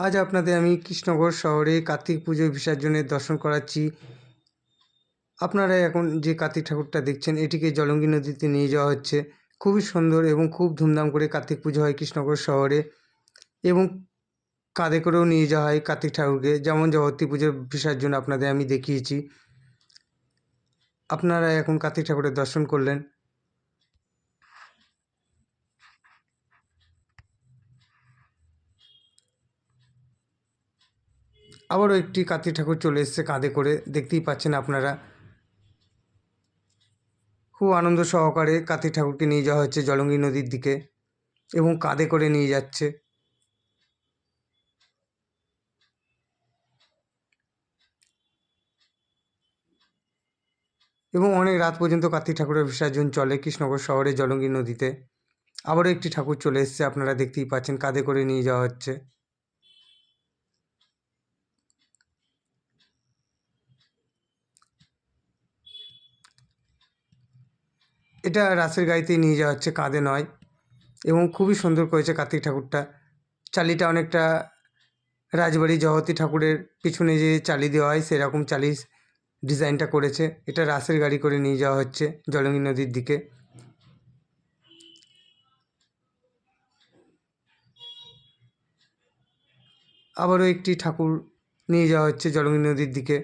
আজ আপনাদের আমি কৃষ্ণনগর শহরে কার্তিক পুজোর বিসর্জনের দর্শন করাচ্ছি। আপনারা এখন যে কার্তিক ঠাকুরটা দেখছেন, এটিকে জলঙ্গি নদীতে নিয়ে যাওয়া হচ্ছে। খুবই সুন্দর এবং খুব ধুমধাম করে কার্তিক পুজো হয় কৃষ্ণনগর শহরে এবং কাঁধে করেও নিয়ে যাওয়া হয় কার্তিক ঠাকুরকে। যেমন জগত্রী পুজোর বিসর্জন আপনাদের আমি দেখিয়েছি। আপনারা এখন কার্তিক ঠাকুরের দর্শন করলেন। আবারও একটি কার্তিক ঠাকুর চলে এসেছে কাঁধে করে। দেখতেই পাচ্ছেন আপনারা। খুব আনন্দ সহকারে কার্তিক ঠাকুরকে নিয়ে যাওয়া হচ্ছে জলঙ্গি নদীর দিকে এবং কাঁধে করে নিয়ে যাচ্ছে। এবং অনেক রাত পর্যন্ত কার্তিক ঠাকুরের বিসর্জন চলে কৃষ্ণনগর শহরে জলঙ্গি নদীতে। আবারও একটি ঠাকুর চলে এসেছে, আপনারা দেখতেই পাচ্ছেন, কাঁধে করে নিয়ে যাওয়া হচ্ছে। এটা রাসের গাড়িতেই নিয়ে যাওয়া হচ্ছে, কাঁধে নয়। এবং খুবই সুন্দর করেছে কার্তিক ঠাকুরটা। চালিটা অনেকটা রাজবাড়ি জগতী ঠাকুরের পিছনে যে চালি দেওয়া হয়, সেরকম চালি ডিজাইনটা করেছে। এটা রাসের গাড়ি করে নিয়ে যাওয়া হচ্ছে জলঙ্গি নদীর দিকে। আবারও একটি ঠাকুর নিয়ে যাওয়া হচ্ছে জলঙ্গি নদীর দিকে।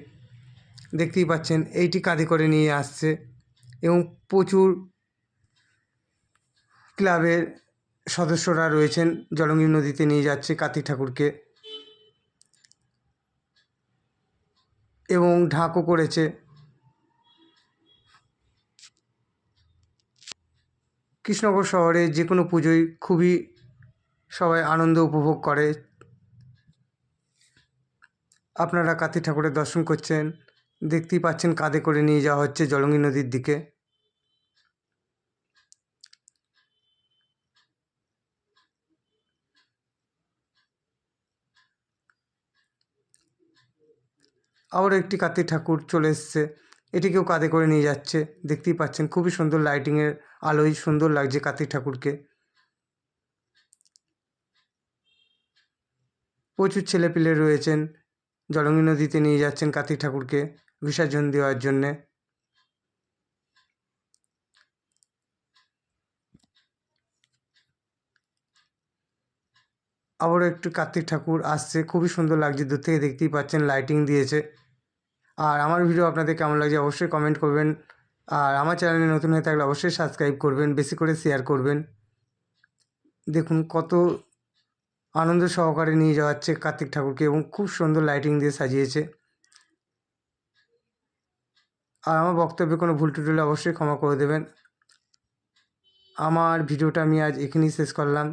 দেখতেই পাচ্ছেন, এইটি কাঁধে করে নিয়ে আসছে। এবং প্রচুর ক্লাবের সদস্যরা রয়েছেন। জলঙ্গি নদীতে নিয়ে যাচ্ছে কার্তিক ঠাকুরকে। এবং ঢাকও করেছে। কৃষ্ণনগর শহরে যে কোনো পুজোই খুবই সবাই আনন্দ উপভোগ করে। আপনারা কার্তিক ঠাকুরের দর্শন করছেন। দেখতেই পাচ্ছেন কাঁধে করে নিয়ে যাওয়া হচ্ছে জলঙ্গি নদীর দিকে। আবারও একটি কার্তিক ঠাকুর চলে এসছে। এটিকেও কাঁধে করে নিয়ে যাচ্ছে। দেখতেই পাচ্ছেন খুবই সুন্দর লাইটিংয়ের আলোয় সুন্দর লাগছে কার্তিক ঠাকুরকে। প্রচুর ছেলেপিলে রয়েছেন। জলঙ্গি নদীতে নিয়ে যাচ্ছেন কার্তিক ঠাকুরকে। বিসর্জন দেওয়ার জন্যে। আবারও একটু কার্তিক ঠাকুর আসছে। খুবই সুন্দর লাগছে দূর থেকে দেখতেই পাচ্ছেন লাইটিং দিয়েছে। আর আমার ভিডিও আপনাদের কেমন লাগছে অবশ্যই কমেন্ট করবেন। আর আমার চ্যানেলে নতুন হয়ে থাকলে অবশ্যই সাবস্ক্রাইব করবেন, বেশি করে শেয়ার করবেন। দেখুন কত আনন্দ সহকারে নিয়ে যাওয়া হচ্ছে কার্তিক ঠাকুরকে এবং খুব সুন্দর লাইটিং দিয়ে সাজিয়েছে। আর আমার বক্তব্যে কোনো ভুল টুটুলে অবশ্যই ক্ষমা করে দেবেন। আমার ভিডিওটা আমি আজ এখানেই শেষ করলাম।